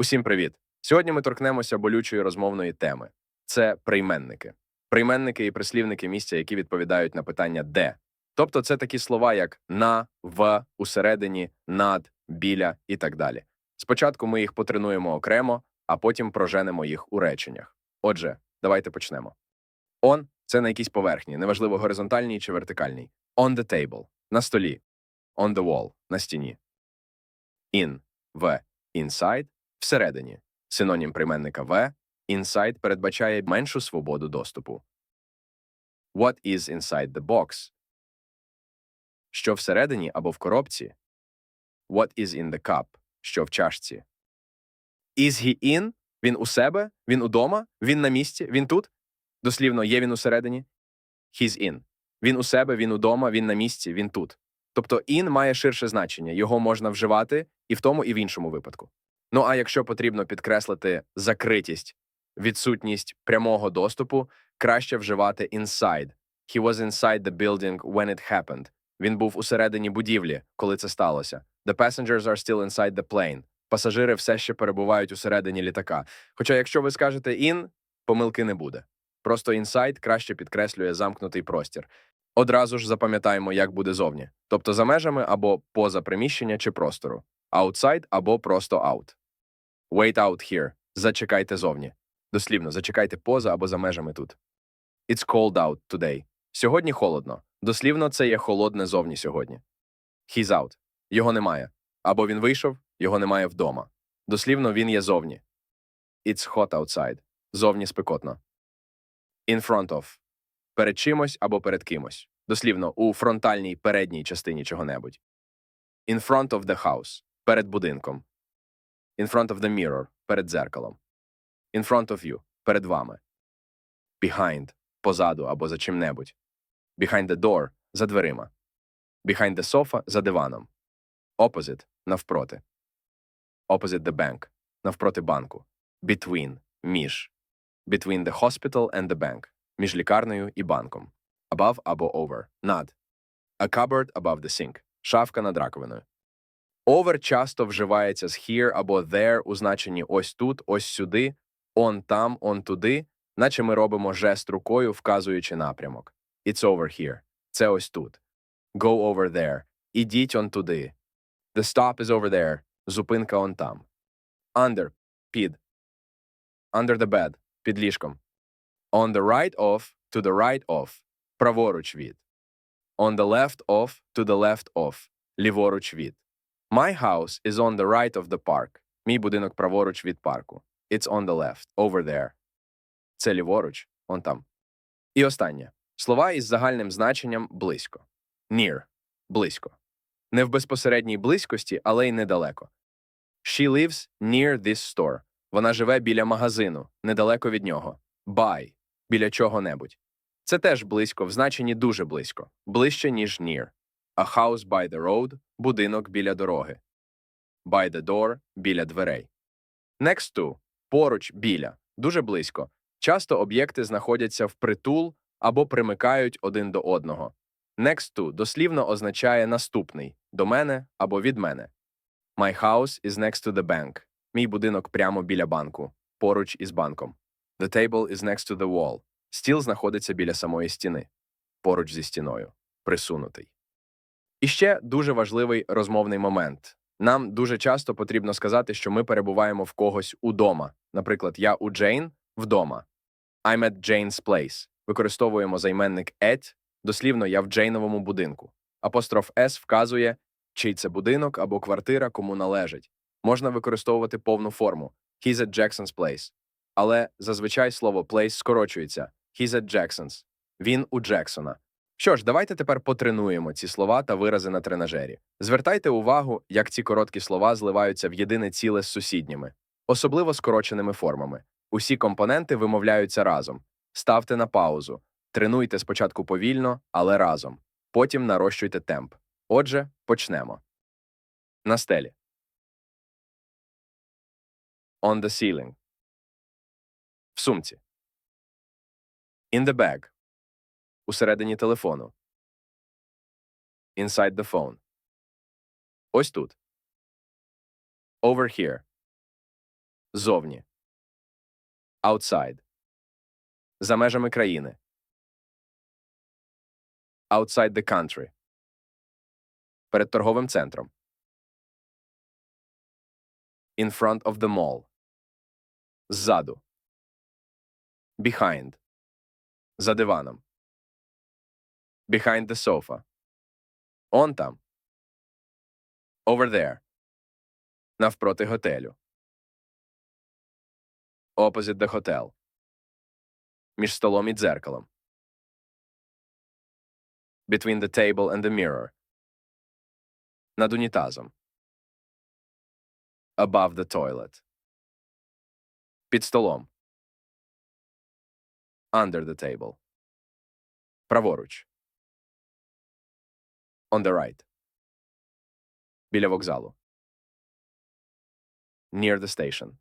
Усім привіт! Сьогодні ми торкнемося болючої розмовної теми це прийменники. Прийменники і прислівники місця, які відповідають на питання де. Тобто це такі слова, як на, в, усередині, над, біля і так далі. Спочатку ми їх потренуємо окремо, а потім проженемо їх у реченнях. Отже, давайте почнемо. On – це на якійсь поверхні, неважливо горизонтальній чи вертикальній. On the table – на столі. On the wall – на стіні. In – в, inside – всередині. Синонім прийменника в inside передбачає меншу свободу доступу. What is inside the box? Що всередині або в коробці? What is in the cup? Що в чашці? Is he in? Він у себе? Він удома? Він на місці? Він тут? Дослівно, є він усередині? He's in. Він у себе, він удома, він на місці, він тут. Тобто in має ширше значення, його можна вживати і в тому, і в іншому випадку. Ну а якщо потрібно підкреслити закритість, відсутність прямого доступу, краще вживати inside. He was inside the building when it happened. Він був усередині будівлі, коли це сталося. The passengers are still inside the plane. Пасажири все ще перебувають усередині літака. Хоча, якщо ви скажете in, помилки не буде. Просто inside краще підкреслює замкнутий простір. Одразу ж запам'ятаємо, як буде зовні, тобто за межами або поза приміщення чи простору, outside або просто out. Wait out here. Зачекайте зовні. Дослівно, зачекайте поза або за межами тут. It's cold out today. Сьогодні холодно. Дослівно, це є холодне зовні сьогодні. He's out. Його немає. Або він вийшов, його немає вдома. Дослівно, він є зовні. It's hot outside. Зовні спекотно. In front of. Перед чимось або перед кимось. Дослівно, у фронтальній передній частині чого-небудь. In front of the house. Перед будинком. In front of the mirror. Перед дзеркалом. In front of you. Перед вами. Behind. Позаду або за чим-небудь. Behind the door. За дверима. Behind the sofa. За диваном. Opposite. Навпроти. Opposite the bank. Навпроти банку. Between. Між. Between the hospital and the bank. Між лікарнею і банком. Above або over. Над. A cupboard above the sink. Шафка над раковиною. Over часто вживається з here або there у значенні ось тут, ось сюди, он там, он туди, наче ми робимо жест рукою, вказуючи напрямок. It's over here. Це ось тут. Go over there. Ідіть он туди. The stop is over there. Зупинка он там. Under – під. Under the bed – під ліжком. On the right of – to the right of. Праворуч від. On the left of – to the left of. Ліворуч від. My house is on the right of the park. Мій будинок праворуч від парку. It's on the left, over there. Це ліворуч, он там. І останнє. Слова із загальним значенням близько. Near – близько. Не в безпосередній близькості, але й недалеко. She lives near this store. Вона живе біля магазину, недалеко від нього. By – біля чого-небудь. Це теж близько, в значенні дуже близько. Ближче, ніж near. A house by the road – будинок біля дороги. By the door – біля дверей. Next to – поруч, біля, дуже близько. Часто об'єкти знаходяться впритул або примикають один до одного. Next to дослівно означає наступний до мене або від мене. My house is next to the bank. Мій будинок прямо біля банку, поруч із банком. The table is next to the wall. Стіл знаходиться біля самої стіни, поруч зі стіною, присунутий. І ще дуже важливий розмовний момент. Нам дуже часто потрібно сказати, що ми перебуваємо в когось удома. Наприклад, я у Джейн вдома. I'm at Jane's place. Використовуємо займенник at, дослівно я в Джейновому будинку. Апостроф S вказує, чий це будинок або квартира кому належить. Можна використовувати повну форму He's at Jackson's place. Але зазвичай слово place скорочується He's at Jackson's. Він у Джексона. Що ж, давайте тепер потренуємо ці слова та вирази на тренажері. Звертайте увагу, як ці короткі слова зливаються в єдине ціле з сусідніми, особливо скороченими формами. Усі компоненти вимовляються разом. Ставте на паузу. Тренуйте спочатку повільно, але разом. Потім нарощуйте темп. Отже, почнемо. На стелі. On the ceiling. В сумці. In the bag. Усередині телефону. Inside the phone. Ось тут. Over here. Зовні. Outside. За межами країни. Outside the country. Перед торговим центром. In front of the mall. Ззаду. Behind. За диваном. Behind the sofa. Он там. Over there. Навпроти готелю. Opposite the hotel. Між столом і дзеркалом. Between the table and the mirror. Над унітазом. Above the toilet. Під столом. Under the table. Праворуч. On the right. Біля вокзалу. Near the station.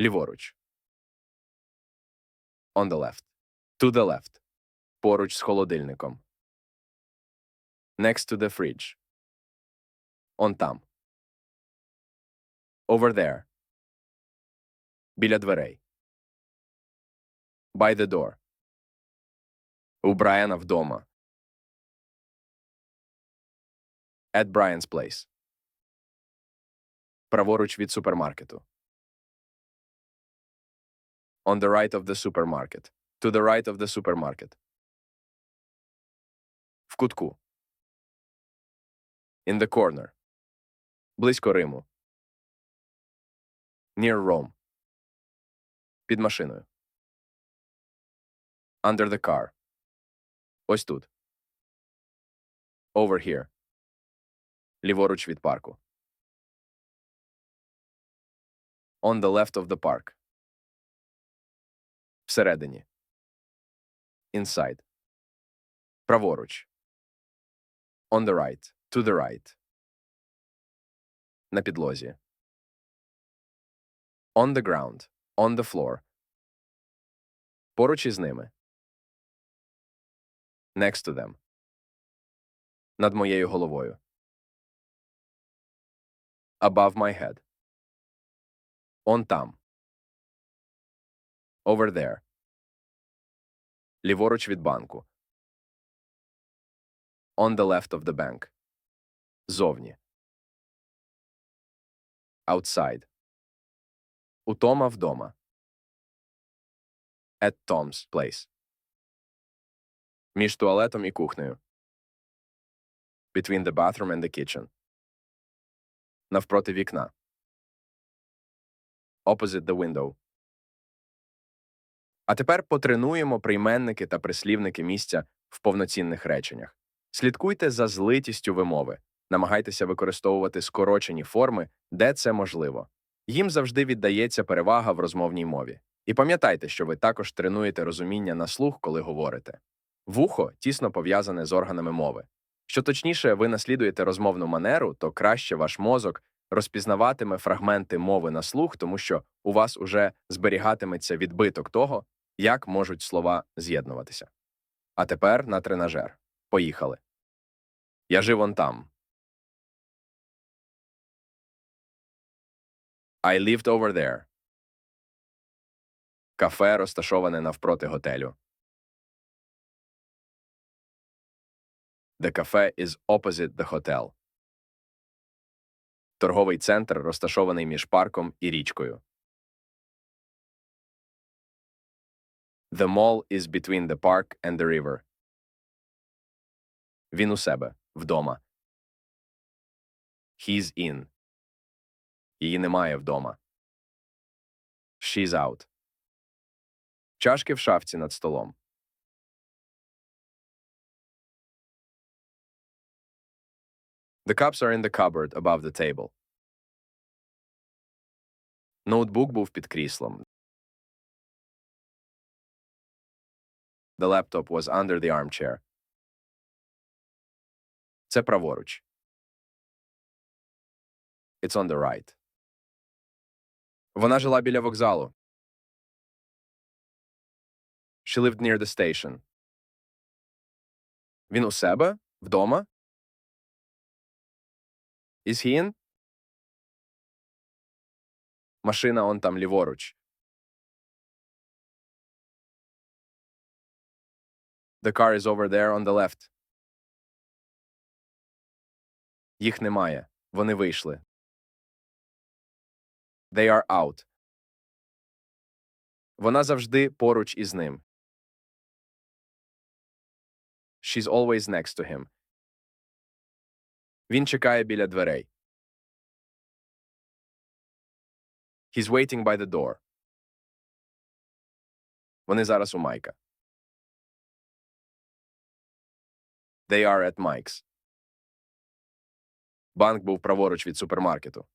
Ліворуч. On the left. To the left. Поруч з холодильником. Next to the fridge. Он там. Over there. Біля дверей. By the door. У Брайана вдома. At Brian's place. Праворуч від супермаркету. On the right of the supermarket. To the right of the supermarket. В кутку. In the corner. Близько Риму. Near Rome. Під машиною. Under the car. Ось тут. Over here. Ліворуч від парку. On the left of the park. Всередині. Inside. Праворуч. On the right. To the right. На підлозі. On the ground. On the floor. Поруч із ними. Next to them. Над моєю головою. Above my head. Он там. Over there. Ліворуч від банку. On the left of the bank. Зовні. Outside. У Тома вдома. At Tom's place. Між туалетом і кухнею. Between the bathroom and the kitchen. Навпроти вікна. Opposite the window. А тепер потренуємо прийменники та прислівники місця в повноцінних реченнях. Слідкуйте за злитістю вимови. Намагайтеся використовувати скорочені форми, де це можливо. Їм завжди віддається перевага в розмовній мові. І пам'ятайте, що ви також тренуєте розуміння на слух, коли говорите. Вухо тісно пов'язане з органами мови. Що точніше ви наслідуєте розмовну манеру, то краще ваш мозок розпізнаватиме фрагменти мови на слух, тому що у вас уже зберігатиметься відбиток того, як можуть слова з'єднуватися. А тепер на тренажер. Поїхали. Я жив он там. I lived over there. Кафе розташоване навпроти готелю. The cafe is opposite the hotel. Торговий центр розташований між парком і річкою. The mall is between the park and the river. Він у себе вдома. He's in. Її немає вдома. She's out. Чашки в шафці над столом. The cups are in the cupboard above the table. Ноутбук був під кріслом. The laptop was under the armchair. Це праворуч. It's on the right. Вона жила біля вокзалу. She lived near the station. Він у себе? Вдома? Is he in? Машина он там ліворуч. The car is over there on the left. Їх немає. Вони вийшли. They are out. Вона завжди поруч із ним. She's always next to him. Він чекає біля дверей. He's waiting by the door. Вони зараз у Майка. They are at Mike's. Банк був праворуч від супермаркету.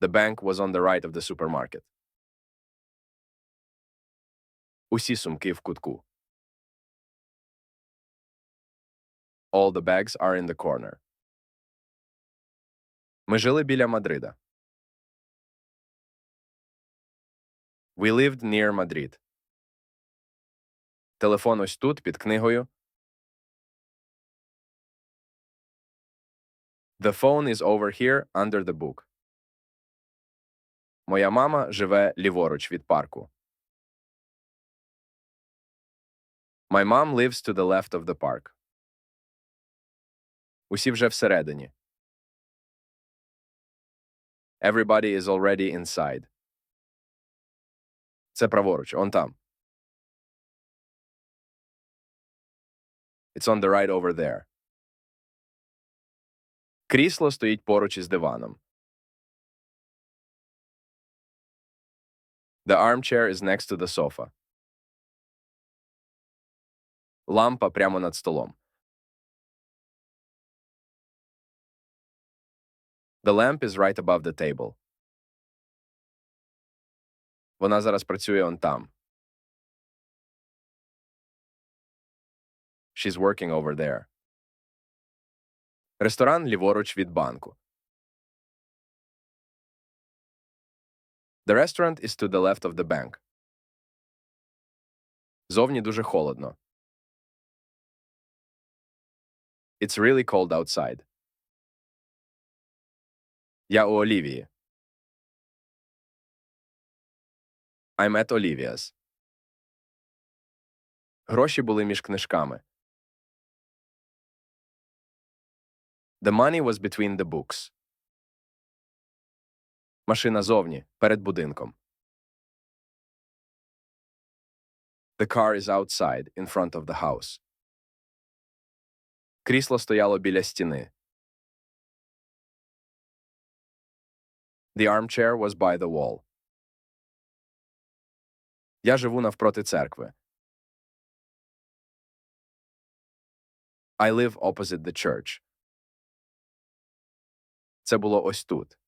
The bank was on the right of the supermarket. Усі сумки в кутку. All the bags are in the corner. Ми жили біля Мадрида. We lived near Madrid. Телефон ось тут, під книгою. The phone is over here under the book. Моя мама живе ліворуч від парку. My mom lives to the left of the park. Усі вже всередині. Everybody is already inside. Це праворуч, он там. It's on the right over there. Крісло стоїть поруч із диваном. The armchair is next to the sofa. Лампа прямо над столом. The lamp is right above the table. Вона зараз працює он там. She's working over there. Ресторан ліворуч від банку. The restaurant is to the left of the bank. Зовні дуже холодно. It's really cold outside. Я у Олівії. I'm at Olivia's. Гроші були між книжками. The money was between the books. Машина зовні, перед будинком. The car is outside, in front of the house. Крісло стояло біля стіни. The armchair was by the wall. Я живу навпроти церкви. I live opposite the church. Це було ось тут.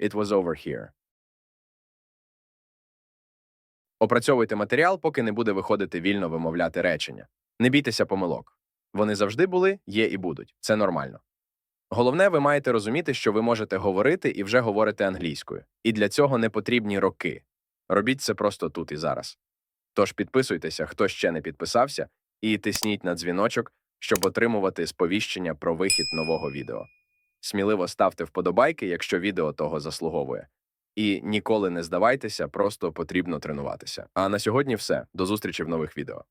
It was over here. Опрацьовуйте матеріал, поки не буде виходити вільно вимовляти речення. Не бійтеся помилок. Вони завжди були, є і будуть. Це нормально. Головне, ви маєте розуміти, що ви можете говорити і вже говорите англійською. І для цього не потрібні роки. Робіть це просто тут і зараз. Тож підписуйтеся, хто ще не підписався, і тисніть на дзвіночок, щоб отримувати сповіщення про вихід нового відео. Сміливо ставте вподобайки, якщо відео того заслуговує. І ніколи не здавайтеся, просто потрібно тренуватися. А на сьогодні все. До зустрічі в нових відео.